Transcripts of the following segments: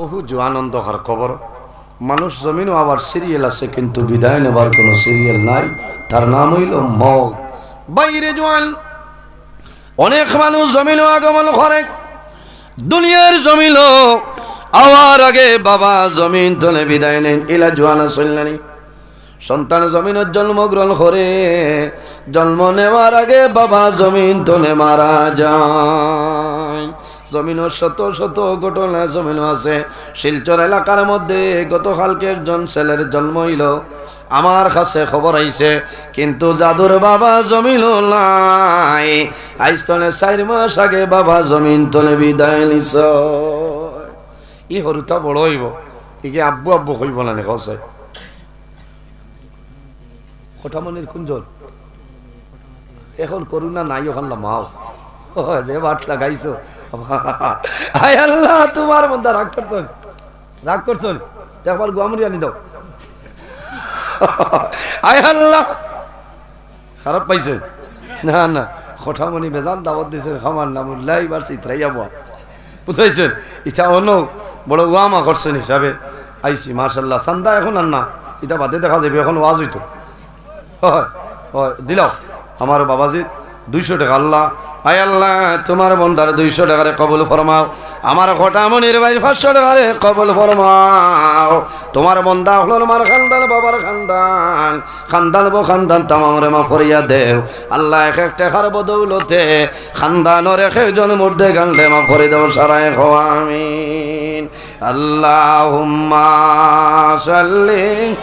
বহু জোয়ানন্দ হর খবর। মানুষ জমিনও আবার সিরিয়াল আছে, কিন্তু বিদায় নেবার কোনো সিরিয়াল নাই। তার নাম হইল মগ। বাইরে জোয়ান, অনেক মানুষ জমিনও আগমন করে। দুনিয়ার জমিল আওয়ার আগে বাবা জমিন তলে বিদায় নেন। ইলা জোয়ানা চললেনি সন্তান জমিনের জন্মগ্রহণ করে। জন্ম নেওয়ার আগে বাবা জমিন তলে মারা যায়। জমিনের শত শত ঘটনা জমিন আছে। শিলচর এলাকার মধ্যে গতকালকে একজন ছেলের জন্ম হইল, আমার কাছে খবর আইছে, কিন্তু জাদুর বাবা জমিন নাই। আইস তলে চার মাস আগে বাবা জমিন তলে বিদায় নিছ। ই সৰুটা বড় হইব ইকে আব্বু আব্বু কইব না নে কছে কথামনির কুঞ্জল। এখন করুণা নাই ওখান মাও যে বাট লাগাইছো। হায় আল্লাহ, তোমার মধ্যে রাগ করছন রাগ করছন একবার গুয়ামুরি আনি দাও। আয় আল্লাহ, খারাপ পাইছে? না না কথামনি বেদান দাওয়াত দিছে, খামার নাম উল্লাহ, এবার চিত্রাইয়া বয়া বুঝাইছেন ইচ্ছা অন্য বড় ওয়ামা করছেন হিসাবে আইসি মার্শাল্লাহ সান্দা এখন আর না। এটা বাদে দেখা যাবে, এখন ওয়াজ হইতো। হয় হয় দিলাও। আমার বাবাজি দুইশো টাকা আল্লাহ আল্লাহ, তোমার বন্ধার দুইশো টাকারে কবল ফরমাও। আমার ঘটা মনির ভাই পাঁচশো টাকারে কবল ফরমাও। তোমার বন্ধা হলো আমার খানদান, বাবার খানদান। খানদান বো খানদান তামারে মা ফরিয়া দেও। আল্লাহ এক এক টাকার বদৌলতে খানদানর এক একজন মধ্যে গানলে মা ফরি দেও সারায় হওয়া আমিন। আল্লাহ সাল্লি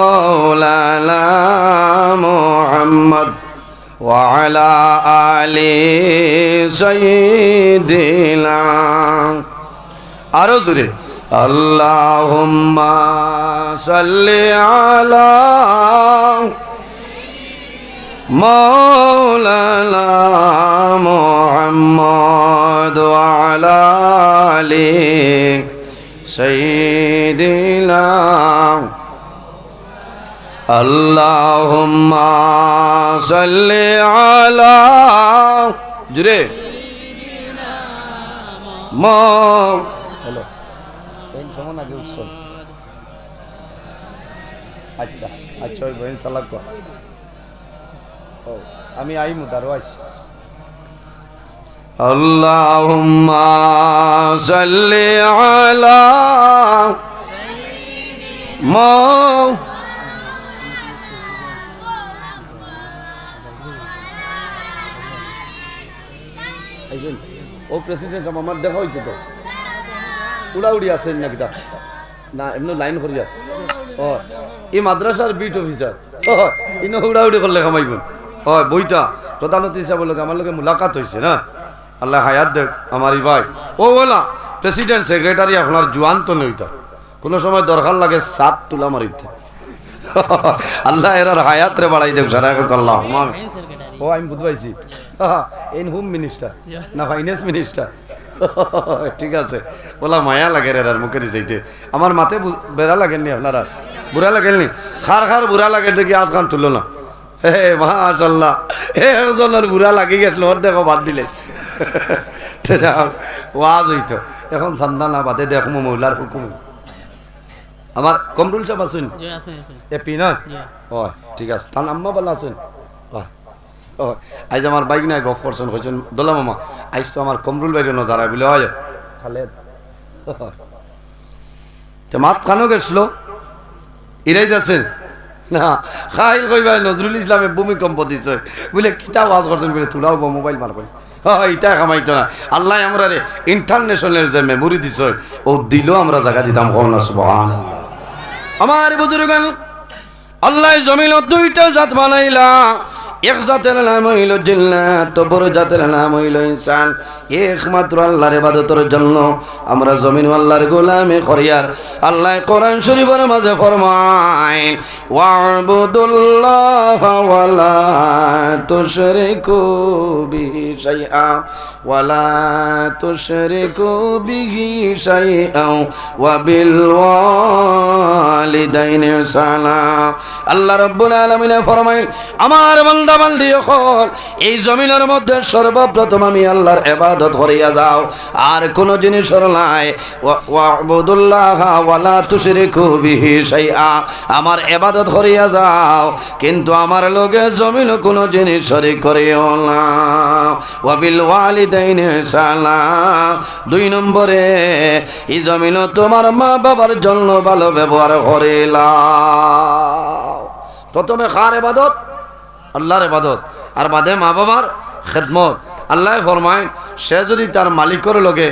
مولانا محمد وعلى آل سيدنا আরো জোরে اللهم صل على مولانا محمد وعلى آل سيدنا اللهم صل على জুরে মা হ্যালো এই সময় আগে উৎসব আচ্ছা আচ্ছা ওই বহিন সালাক কর ও আমি আই মুদারও আছি اللهم صل على ما আইছেন ও প্রেসিডেন্ট সাহেব আমার দেখা হয়েছে তো উড়াউড়ি আছেন নাকি তা না এমনি লাইন করিয়া ও এই মাদ্রাসার বিট অফিসার ও ইনো উড়াউড়ি করলে কামাইব হয় বইটা প্রধান অতিথি হিসাবে লোক আমার লোকে মুলাকাত হয়েছে না আল্লাহ হায়াত দেখ আমার এই ভাই। ও বলা প্রেসিডেন্ট সেক্রেটারি আপনার জোয়ান তো নইতা কোনো সময় দরকার লাগে সাত তুলা মারিতে আল্লাহ এরার হায়াত রে বাড়াই দেখ সারা আল্লাহ। ও আমি বুঝতে পাইছি ইন হোম মিনিস্টার না ফাইন্যান্স মিনিস্টার ঠিক আছে। বলা মায়া লাগে রে আর মুখের চাইতে। আমার মাথে বেড়া লাগেননি আপনারা? বুড়া লাগেননি খার খার বুড়া লাগে দেখি আজ খান তুললো না। হে মাশাল্লাহ হে একজনের বুড়া লাগি গেছিল ওর দেখো বাদ দিলে। ওয়াজ হইতো। এখন সান্দানা বাদে দেখমু মহিলার হুকুম। আমার কমরুল সাহেব আছেন? এপি না? ও ঠিক আছে। তার আম্মা বলা আছেন। ও আজ আমার বাইক নাই গফ করছেন হয়েছেন দোলা মামা আইস তো আমার কমরুল বাইরে নজারা বলে হয়। খালেদ তো মাত খানো গেছিল? ইরাই যাচ্ছেন না। খাইল কইবা নজরুল ইসলামে ভূমিকম্প দিছে। বলে কিতা ওয়াজ করছেন বলে তোরাও মোবাইল মারবেন। ইটা কামাইতো না। আল্লাহ আমরা রে ইন্টারন্যাশনাল যে মেমোরি দিছ, ও দিলো আমরা জায়গা দিতাম কম না আল্লাহ আমার বুজুর্গান আল্লাহ জমিল দুইটা জাত বানাইলা। এক জাতের নাম হইল জিল্লাত অপর জাতের নাম হইল ইনসান। একমাত্র আল্লাহর ইবাদতের জন্য আমরা জমিন আল্লাহর গোলামে করিয়ার আল্লাহ কোরআন শরীফের মাঝে ফরমায়, ওয়াবুদুল্লাহ ওয়ালা তুশরিকু বিহি শাইআ, ওয়ালা তুশরিকু বিহি শাইআ, ওয়া বিল ওয়ালিদাইনি ইহসানা আল্লাহ রাব্বুল আলামিন ফরমায় আমার বান্দা জবান দিয়ে হল এই জমিনের মধ্যে সর্বপ্রথম আমি আল্লাহর এবাদত করিয়া যাও, আর কোন জিনিস নাই ওয়াবুদুল্লাহ ওয়ালা তুশরিকু বিহি আমার এবাদত করিয়া যাও, কিন্তু আমার লগে জমিন কোনো জিনিস শরীক করিও না। ওয়াবিল ওয়ালিদাইনি সালাম, দুই নম্বরে, এই জমিন তোমার মা বাবার জন্য ভালো ব্যবহার করিলাম। প্রথমে খার এবাদত আল্লাহর এবাদত আর বাদে মা বাবার খেদমত। আল্লাহ ফরমায় সে যদি তার মালিকের লগে,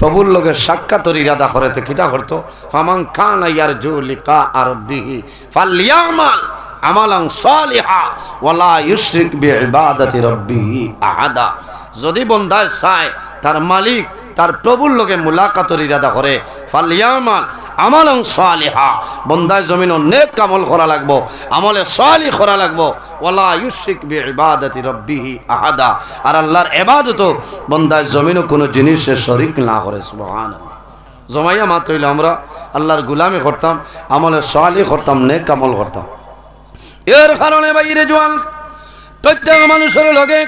প্রভুর লগে সাক্ষাতর ইরাদা করে তো কিতা করতো? ফামাং খান ইয়ার জু লিকা আর বিহি ফালিয়ামাল আমালাং সালিহা ওয়ালা ইউশরিক বিইবাদাতি আহাদা। যদি বন্দায় চায়, তার মালিক তার প্রভুর লগে মুলাকাতর ইরাদা করে, ফালিয়ামাল আমালং সালিহা। বন্দায় জমিন নেক কামল করা লাগবো, আমলে সালি করা লাগবো। ওয়ালা ইউশরিক বিইবাদাতি রাব্বিহি আহাদা। আর আল্লাহর ইবাদত বন্দায় জমিনও কোনো জিনিসে শরিক না করে, সুবহানাল্লাহ। জমাইয়া মাত্র হইলে আমরা, আল্লাহর গুলামি করতাম, আমলে সালি করতাম, নেক কামল করতাম। এর কারণে বাইরে জোয়ান, প্রত্যেক মানুষের লগে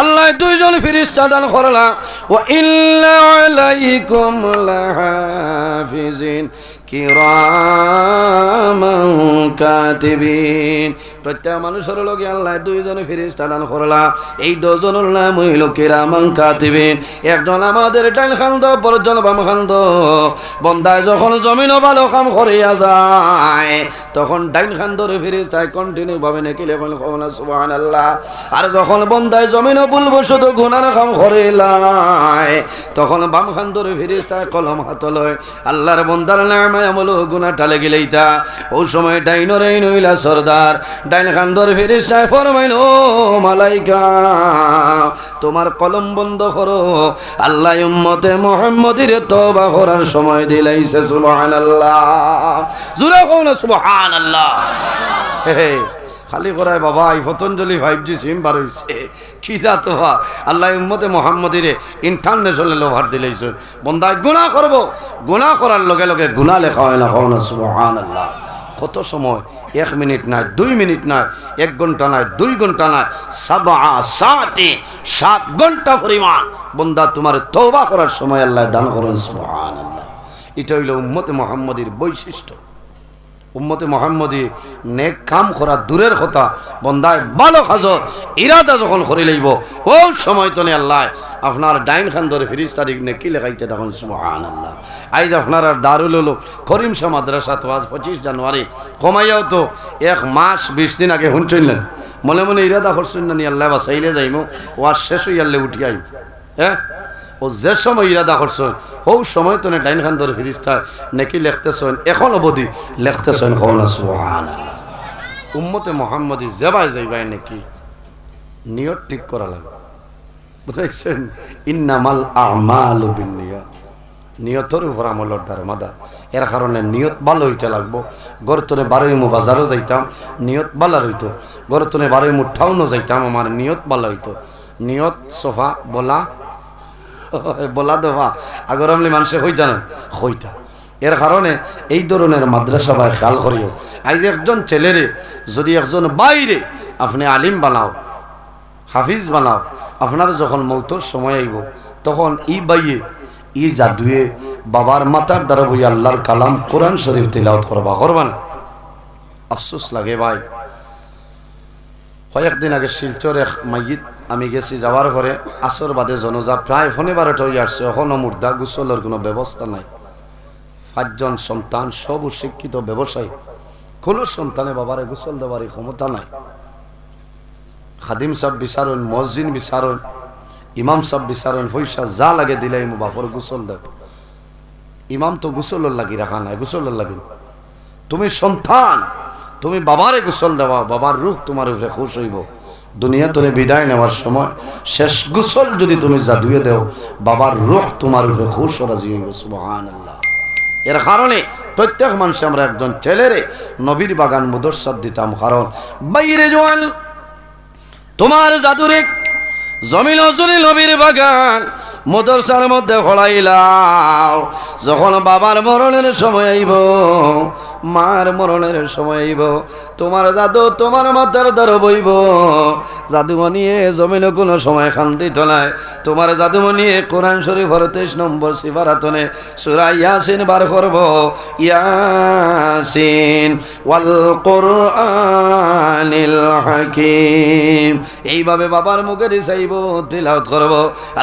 আল্লাহ দুইজন ফিরিস্তা দান করলা। ও ইল্লা আলাইকুম লাহাফিজিন কিরামান কাতিবিন। প্রত্যেক মানুষের লগে আল্লাহ দুইজন ফিরিস্তা দান করলা। এই দুজনের নাম হইল কিরামান কাতিবিন। একজন আমাদের ডাইল খান্দ পরজন বাম খান্দ বন্দায় যখন জমিন ভালো কাম করিয়া যায়, তখন ডাইন খান্দর ফিরিস্তায় কন্টিনিউ ভাবে নাকি লেখন সুবহান আল্লাহ আর যখন বন্দায় জমিন বলব শুধু গুনার কাম করিলাই তখন বাম খান্দর ফিরিস্তায় কলম হাত লয়। আল্লাহর বন্দার নামে আমল গুনা টালে গিলেইতা ও সময় ডাইনর এই নইলা সর্দার। ডাইন খান্দর ফিরিস্তায় ফরমাইল, মালাইকা, তোমার কলম বন্ধ করো। আল্লাহ উম্মতে মোহাম্মদের তবা করার সময় দিলাইছে সুবহান আল্লাহ জুরা কোন সুবহানাল্লাহ। হে হে, খালি করায়, বাবা, এই পতঞ্জলি ফাইভ জি সিম বার হয়েছে কি যা তো আল্লাহ উম্মতে মোহাম্মদিরে ইন্টারন্যাশনাল ওভার দিলেইছে। বন্দায় গুণা করব। গুণা করার লগে লগে গুণা লেখা হয় না কখন সুবহান আল্লাহ কত সময় এক মিনিট নাই দুই মিনিট নাই এক ঘণ্টা নাই দুই ঘণ্টা নাই সাবা সাতে, সাত ঘণ্টা পরিমাণ। বন্দা, তোমার তৌবা করার সময় আল্লাহ দান করেন সুবহান আল্লাহ এটা হইল উম্মতে মোহাম্মদীর বৈশিষ্ট্য। উম্মতে মোহাম্মদী নেক কাম করা দূরের কথা, বন্দায় ভালো হাজর ইরাদা যখন করে লইব ও সময় তো আল্লাহ আপনার ডাইন খান ধরে ফিরিস তারিখ নে কি লেখাইতে তখন সুবহান আল্লাহ আইজ আপনার আর দারুল হলো করিম শাহ মাদ্রাসা তো আজ পঁচিশ জানুয়ারি। কমাইয়াও তো এক মাস বিশ দিন আগে শুনছিলেন মনে মনে ইরাদা করছেন না আল্লাহ বা চাইলে যাইমো ও আর শেষ হইয়ালে উঠি আইব হ্যাঁ? ও যে সময় ইরাদা করছেন ও সময় তো ডাইন খান ধরে ফিরিস্তায় নাকি লিখতেছেন, এখন অবধি লিখতেছেন কওনা সুবহান উম্মতে মোহাম্মদী জেবাই যাইবাই নাকি, নিয়ত ঠিক করা লাগবে। বুঝাইছেন? ইন্নামাল আমাল বিনিয়াত। নিয়তর উপর আমলের দ্বারা এর কারণে নিয়ত ভালো হইতে লাগবো। গরতনে বারোই মু বাজারও যাইতাম। নিয়ত ভালো হইতো। গরতনে বারোই মু ঠাউনও যাইতাম। আমার নিয়ত ভালো হইতো। নিয়ত, সোফা, বলা বলা দেওয়া আগর আমলি মানুষে হইতা না? হইতা। এর কারণে এই ধরনের মাদ্রাসা বা খেয়াল করিও। আজ একজন ছেলেরে যদি একজন বাইরে আপনি আলিম বানাও, হাফিজ বানাও আপনার যখন মৌতর সময় আইব, তখন ই বাইয়ে, ই জাদুয়ে বাবার মাতার দ্বারা বই আল্লাহর কালাম কোরআন শরীফ তিলাওত করবা করবা না? আফসোস লাগে ভাই। কয়েকদিন আগে শিলচর এক মাইয়িত আমি গেছি যাওয়ার পরে, আসর বাদে জনজা প্রায় ফোনে বারোটা হয়ে আসছে, এখনও মুর্দা গুসলের কোনো ব্যবস্থা নাই। পাঁচজন সন্তান, সব শিক্ষিত ব্যবসায়ী। কোনো সন্তানে বাবারে গোসল দেওয়ার ক্ষমতা নাই। খাদিম সাহ বিচারণ মসজিদ বিচারণ ইমাম সাহ বিচারণ পয়সা যা লাগে দিলে মো বাপর গোসল দেব ইমাম তো গোসলের লাগি রাখা নাই, গোসলের লাগি। তুমি সন্তান, তুমি বাবারে গোসল দেওয়া, বাবার রূপ তোমার উপরে খুশ হইব। দুনিয়া তোরে বিদায় নেওয়ার সময় শেষ গোসল যদি তুমি জাদুয়ে দেও, বাবার রূহ তোমার উপরে খুশ রাজি হইব সুবহান আল্লাহ এর কারণে প্রত্যেক মানুষ আমরা একজন ছেলেরে নবীর বাগান মুদর্শাদ দিতাম, কারণ বাইরে জোয়াল তোমার জাদুরে জমিন জলি নবীর বাগান মদরসার মধ্যে ফলাইলাও যখন বাবার মরণের সময় আইব, মার মরণের সময় আইব, তোমার জাদু তোমার মাথার দ্বারা বইব। জাদুমণিয়ে জমিনে কোনো সময় শান্তি তোলায় তোমার জাদুমণিয়ে কোরআন শরীফর তেইশ নম্বর শিবারাতনে সুরা ইয়াসিন বার করব। ইয়াসিন ওয়াল কোরআনিল হাকিম। এইভাবে বাবার মুখে চাইব তিলাওয়াত করব।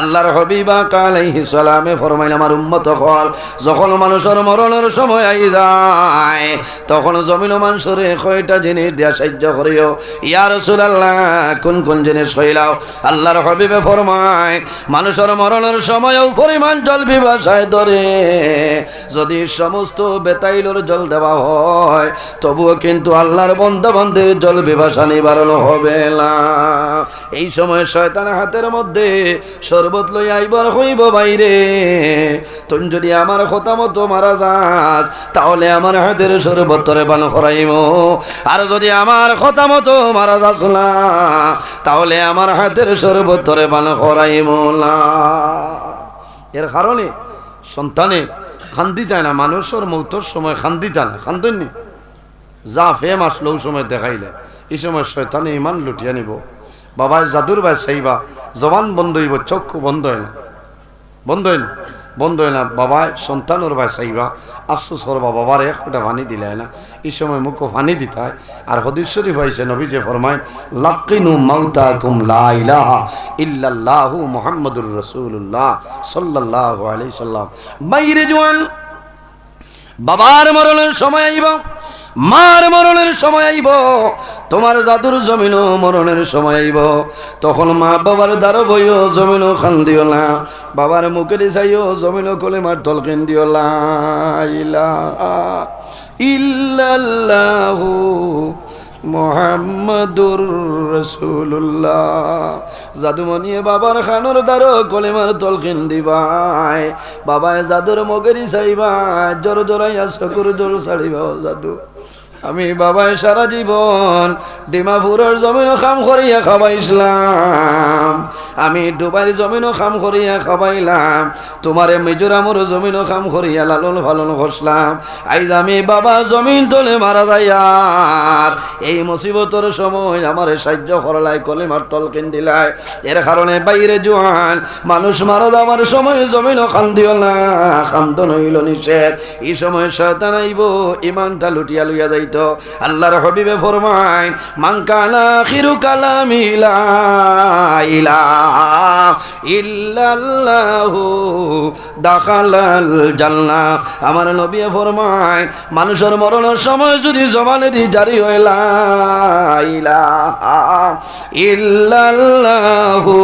আল্লাহর হবিবা কালাইহি সালামে ফরমাইল, আমার উম্মত হল যখন মানুষের মরণের সময় আই যায়, তখন জমিন মানুষরে কয়টা জিনিস দিয়া সাহায্য করিও। ইয়া রাসূলুল্লাহ, কোন কোন জিনিস কইলাও? আল্লাহর হবিবে ফরমায়, মানুষের মরণের সময়ও পরিমাণ জল বিভাষায় ধরে। যদি সমস্ত বেতাইলর জল দেওয়া হয়, তবুও কিন্তু আল্লাহর বন্ধ বন্ধের জল বিভাষা নিবারণ হবে না। এই সময় শয়তানের হাতের মধ্যে শরবত লই আইবার হইব বাইরে। তুমি যদি আমার কথা মতো মারা যাস, তাহলে আমার হাতের শরবত তরে পান করাইব আর যদি আমার কথা মতো মারা যাস না, তাহলে আমার হাতের শরবত তরে পান করাইব না। এর কারণে সন্তানে খান্দি চায় না, মানুষের মৌতর সময় খান্দি চায় না। খান্দনি যা ফেম আসলো সময় দেখাইলে। এই সময় শয়তানে ইমান লুটিয়ে নিব। বাবায় জাদুর বাই চাইবা, জবান বন্ধ হইব, চক্ষু বন্ধ হয় না। বন্ধ হয় না? বন্ধ হয় না। বাবায় সন্তানোর বাই চাইবা, আফসোস করবা বাবার এক ফোঁটা পানি দিলে না। এই সময় মুখ পানি দিতে হয়। আর হদিস শরীফ হয়েছে নবী যে ফরমায় লাকিনু মাউতা কুম লা ইলাহা ইল্লাল্লাহু মুহাম্মাদুর রাসূলুল্লাহ সাল্লাল্লাহু আলাইহি সাল্লাম। বাইরে জোয়ান বাবার মরণের সময় আইব, মার মরণের সময় আইব, তোমার জাদুর জমিনও মরণের সময় আইব। তখন মা বাবার দ্বারা বইও জমিনও খান দিও না, বাবার মুখে চাইও জমিনও কলে মার তলকেন দিও ইল্লাল্লাহু মোহাম্মদুর রসুল্লাহ জাদুমণিয়ে বাবার খানোর দ্বারো কলেমার তলকিন দিবাই বাবায় জাদুর মগেরি সাইবা জোর জোরাইয়া শকুর জোর সাড়িবাও জাদু। আমি বাবায় সারা জীবন ডিমাপুরের জমিনও কাম করিয়া খাবাইছিলাম আমি ডুবাইর জমিনও কাম করিয়া খাবাইলাম তোমারে মিজোরামর জমিনও কাম করিয়া লালন ফালন করছিলাম। আইজ আমি বাবা জমিন তোলে মারা যাইয়ার এই মুসিবতর সময় আমার সাহায্য করলাই, কলিমার তলকিন দিলাই এর কারণে বাইরে জোয়ান মানুষ মারা যাওয়ার সময় জমিনও দিও না খান্দন হইল নিষেধ। এই সময় শয়তান আইব ইমানটা লুটিয়া লইয়া যাইত আল্লাহর হবিবে ফরমায় মাংকানা খিরু কালামিলা ইল্লাল্লাহু দাখালাল জান্নাহ। আমার নবী ফরমায়, মানুষের মরণের সময় যদি জবানে দি জারি হয় লা ইলাহা ইল্লাল্লাহু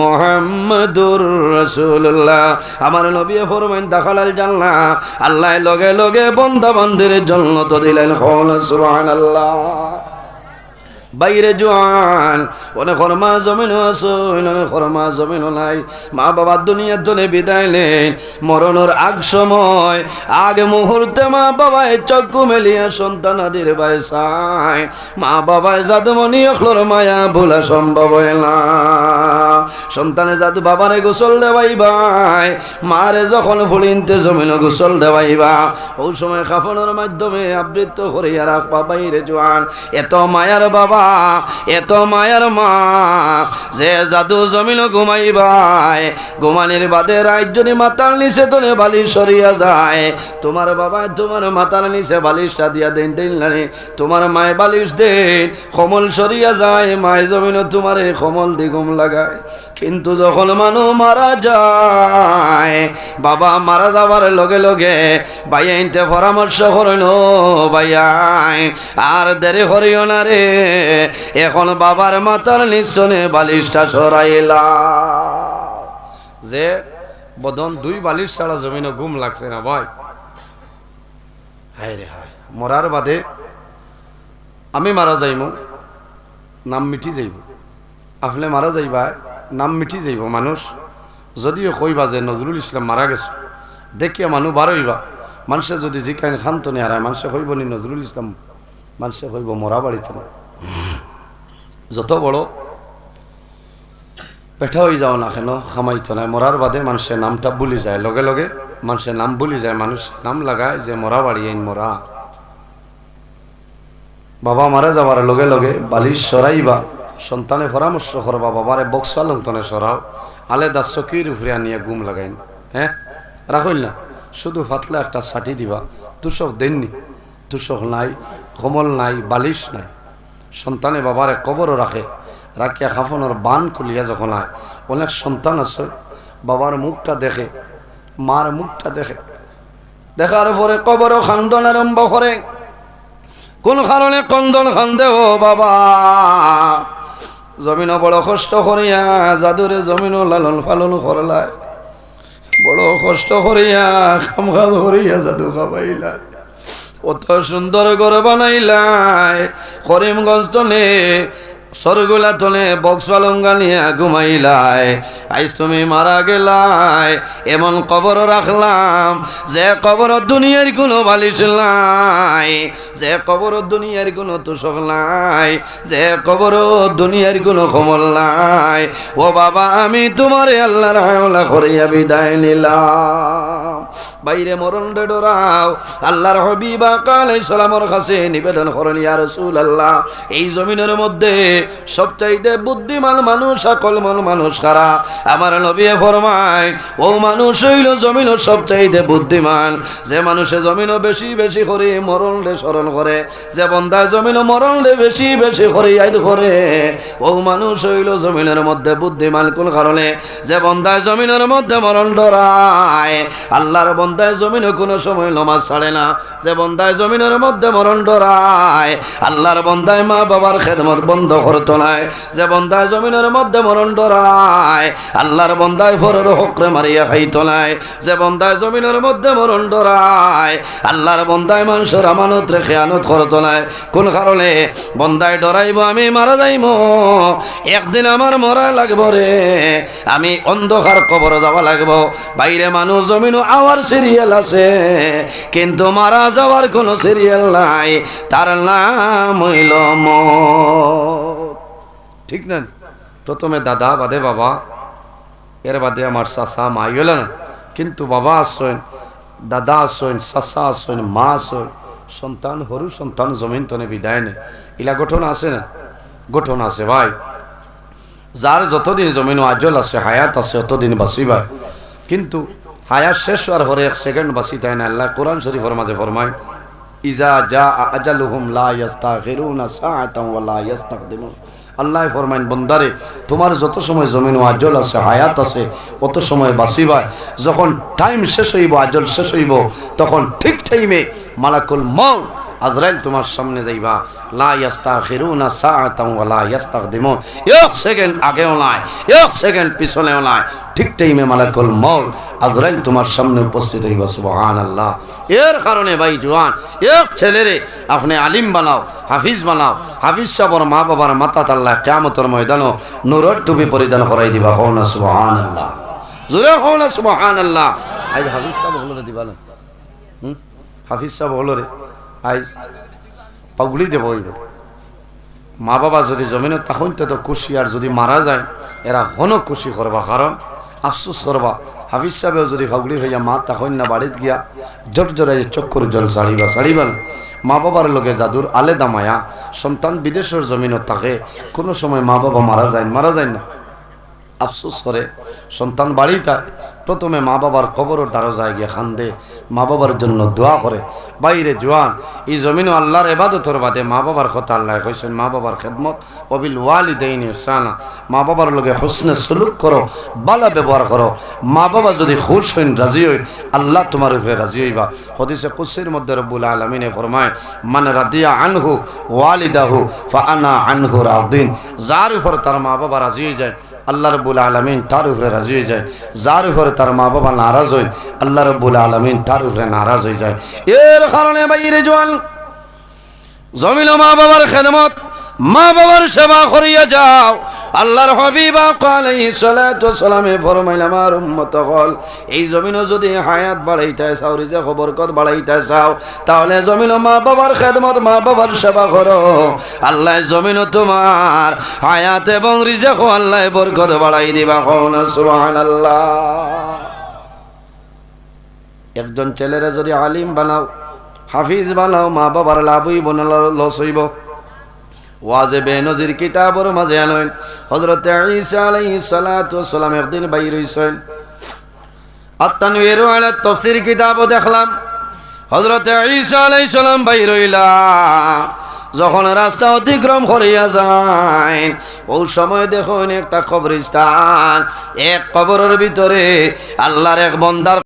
মুহাম্মাদুর রাসূলুল্লাহ। আমার নবী ফরমায়, দাখালাল জান্নাহ। আল্লাহ লগে লগে বন্ধা বান্ধের জন্য তো দিলেন সুবহানাল্লাহ। বাইরে জোয়ান। অনেক মা জমিন আসইল অনেক মা জমিন নাই মা বাবা দুনিয়ার জন্য বিদায় নেন মরণের আগ সময়, আগ মুহূর্তে মা বাবায় চক্ষু মেলিয়া সন্তান আদির বাই সাই মা বাবায় জাদুমণি অখলোর মায়া ভোলা সম্ভব হয় না। সন্তানে জাদু বাবারে গোসল দেওয়াই ভাই মারে যখন ফুলিনতে জমিন গোসল দেওয়াইবা। ওই সময় কাফনের মাধ্যমে আবৃত্ত করিয়া রাখবা বাইরে জোয়ান। এত মায়ার বাবা, এত মায়ার মা, যে জাদু জমিন ঘুমাইবাই ঘুমানির বাদে রাজ্যনি মাতাল নিচে তোনে বালিশ সরিয়া যায়। তোমার বাবা তোমার মাতাল নিচে বালিশটা দিয়া দেন, দিন তোমার মায় বালিশ দেন, কমল সরিয়া যায়। মায় জমিন তোমার কমল দিগুম লাগায়। কিন্তু যখন মানুষ মারা যায়, বাবা মারা যাবার লগে লগে বাইয়াইনতে পরামর্শ করেন বাইয়াই আর দেরি করিও না রে। এখন বাবার মাতার নিশ্চনে বালিশটা সরাইলা। যে, বদন দুই বালিশ ছাড়া জমিনে ঘুম লাগছে না ভাই। হায় রে হায়, মরার বাদে আমি মারা যাইম, নাম মিটি যাইব। আপনি মারা যাইবা নাম মিটি যাইব মানুষ। যদিও কইবা যে নজরুল ইসলাম মারা গেছে, দেখিয়া মানুষ বারইবা, মানুষে যদি জিকাইন খান্তনি হারায় মানুষে কইব নি নজরুল ইসলাম, মানুষে কইব মরা বাড়িতে না। যত বড় পেঠা হয়ে যাও না কেন, খামাইতো নাই। মরার বাদে মানুষের নামটা ভুলি যায়। লগে লগে মানুষের নাম ভুলি যায়, মানুষ নাম লাগায় যে মরা বাড়ি আইন মরা। বাবা মারা যাবার লগে লগে বালিশ সরাইবা সন্তানে পরামর্শ করবা বাবারে বক্সা লঙ্কনে সরাও। আলেদা চকির উপরে আনিয়া গুম লাগাইন হ্যাঁ? রাখইল না। শুধু ফাতলা একটা ছাটি দিবা। তুষক দেননি। তুষক নাই, কমল নাই, বালিশ নাই। সন্তানে বাবারে কবরও রাখে। রাখিয়া খাফনের বান খুলিয়া যখন আয়, অনেক সন্তান আছে। বাবার মুখটা দেখে, মার মুখটা দেখে। দেখার পরে কবরও খান্দন আরম্ভ করে। কোন কারণে কন্দন খান্দে ও বাবা? জমিন বড় কষ্ট করিয়া, জাদুরে জমিন লালন ফালন করলায়। বড় কষ্ট করিয়া, খাম খাজ করিয়া জাদু খাবাইলা অত সুন্দর ঘর বানাইলাই করিমগঞ্জ টনে, সরগুলা তলে বক্স নিয়ে ঘুমাইলাই আইস তুমি মারা গেলাই এমন কবর রাখলাম যে কবর দুনিয়ার কোনো বালিশ নাই। যে কবর দুনিয়ার কোনো তুষক নাই, যে কবর দুনিয়ার কোনো কমল নাই। ও বাবা, আমি তোমার আল্লাহর হাওলা করিয়া বিদায় নিলাম। বাইরে মরণ ডরাও, আল্লাহর হবিবা কালাই সালামর কাছে নিবেদন করেন, ইয়া রসুল আল্লাহ এই জমিনের মধ্যে সবচাইতে বুদ্ধিমান মানুষ সকল মন মানুষ কারা? আমার নবী ফরমায়, ও মানুষ হইল জমিন সবচাইতে বুদ্ধিমান। যে মানুষে জমিন বেশি বেশি করে মরণ রে স্মরণ করে। যে বন্দায় জমিন মরণ রে বেশি বেশি করে আইদ করে ও মানুষ হইল জমিনের মধ্যে বুদ্ধিমান কোন কারণে। যে বন্দায় জমিনের মধ্যে মরণ ডরায়, আল্লাহর বন্দায় জমিনে কোনো সময় নমাজ ছাড়ে না। যে বন্দায় জমিনের মধ্যে মরণ ডরায়, আল্লাহর বন্দায় মা বাবার খেদমত বন্ধ করতো নাই যে বন্দায় জমিনের মধ্যে মরণ ডরায়, আল্লাহর বন্দায় ফরের হকরে মারিয়া খাইতো নাই যে বন্দায় জমিনের মধ্যে মরণ ডরায়, আল্লাহর বন্দায় মানুষের আমানত রেখে আনত করতো নাই। কোন কারণে? বন্দায় ডরাইব, আমি মারা যাইব। একদিন আমার মরা লাগবো রে। আমি অন্ধকার কবর যাওয়া লাগবো। বাইরে মানুষ জমিন আওয়ার সিরিয়াল আছে। কিন্তু মারা যাওয়ার কোনো সিরিয়াল নাই। তার নাম হইল ম ঠিক না? প্রথমে দাদা বাদে বাবা। এর বাদে আমার চাষা মা গেল না কিন্তু বাবা আসছেন দাদা আসছেন চাষা আসছেন মা আসছেন সন্তান হরু সন্তান, জমিন তনে বিদায় নে। ইলা গঠন আছে না? গঠন আছে ভাই। যার যতদিন জমিন আজল আছে, হায়াত আছে, অতদিন বাঁচি ভাই কিন্তু হায়াত শেষ হওয়ার হরে এক সেকেন্ড বাঁচি তাই না আল্লাহ কোরআন শরীফর মাঝে ফরমায় ইজা যা আজালুহুম লা ইয়াস্তাখিরুনা সাআতাম ওয়া লা ইয়াস্তাকদিমুন আল্লাহ ফরমাইন, বন্দারে, তোমার যত সময় জমিন আজল আছে, হায়াত আছে, অত সময় বাঁচিবা। যখন টাইম শেষ হইব, আজল শেষ হইব, তখন ঠিক টাইমে মালাকুল মৌ আজরাইল তোমার সামনে যাইবা। লা ইয়াস্তাখিরুনা ইয়াস্তাকদিমুন এক এক ঠিক টাইমে সামনে উপস্থিত ভাই এক আলিম হাফিজ হাফিজ মা নূরের টুপি পরিধান করাই দিবা, হও না সুবহানাল্লাহ। জোরে হও না সুবহানাল্লাহ। আজ হাফিজ সাহেব হলো রে দিবা হাফিজ সাহেব হলো রে। আই পাগুলি দেব মা বাবা যদি জমিনে তখন তো খুশি আর যদি মারা যায় এরা ঘন খুশি করবা কারণ আফসোস করবা হাফিজ সাহেবেও যদি ফাগুলি হইয়া মা তখন না বাড়িত গিয়া জোর জোরে চক্কর জল সাড়িবা সাড়িবা না মা বাবার লগে জাদুর আলেদা মায়া। সন্তান বিদেশের জমিনত থাকে, কোনো সময় মা বাবা মারা যায় মারা যায় না। আফসোস করে। সন্তান বাড়িটা প্রথমে মা বাবার কবরের দ্বারা যায় গিয়ে খান্দে, মা বাবার জন্য দোয়া করে। বাইরে জোয়ান, এই জমিনও আল্লাহর এবাদতর বাদে মা বাবার কথা আল্লাহ কইছেন, মা বাবার খেদমত অবিল ওয়ালি দেয়নি সানা মা বাবার লগে হোসনে সুলুক করো, বালা ব্যবহার করো। মা বাবা যদি খুশ হইন, রাজি হইন আল্লাহ তোমার উপরে রাজি হইবা। হদিসে কুসির মধ্যে রব্বুল আলমিনে ফরমায় মানে রাদিয়া আনহু ওয়ালিদাহু ফা আনা আনহু রাউদ্দিন যার উপর তার মা বাবা রাজি হয়ে যায় আল্লাহ রবুল আলমিন তার উপরে রাজি হয়ে যায়। যার উপরে তার মা বাবা নারাজ হয়, আল্লাহ রবুল আলমিন তার উপরে নারাজ হয়ে যায়। এর কারণে বাইরে জোয়ান, জমিল মা বাবার খেদমত মা বাবার সেবা করিয়া যাও। আল্লাহর হবিবা আলাইহি সালাতু সালামে ফরমাইল আমার উম্মত হল, এই জমিনও যদি হায়াত বাড়াইতে চাও রিজে খবর কত বাড়াইতে চাও, তাহলে জমিন মা বাবার খেদমত, মা বাবার সেবা করো। আল্লাহ জমিন তোমার হায়াত এবং রিজে আল্লাহ বরকত বাড়াই দিবা কোন সুবহানাল্লাহ। একজন ছেলেরা যদি আলিম বানাও, হাফিজ বানাও, মা বাবার লাভই না লস হইব। ওয়াজে বেনজির কিতাবর মাঝে আনেন হযরত ঈসা আলাইহিস সালাতু সালাম একদিন বাইর হইছেন। আলা দেখলাম। ঈসা আলাইহিস সালাম হইলা। যখন রাস্তা অতিক্রম করিয়া যায় ও সময় দেখুন একটা কবরস্থান। এক কবরের ভিতরে আল্লাহর এক বন্দার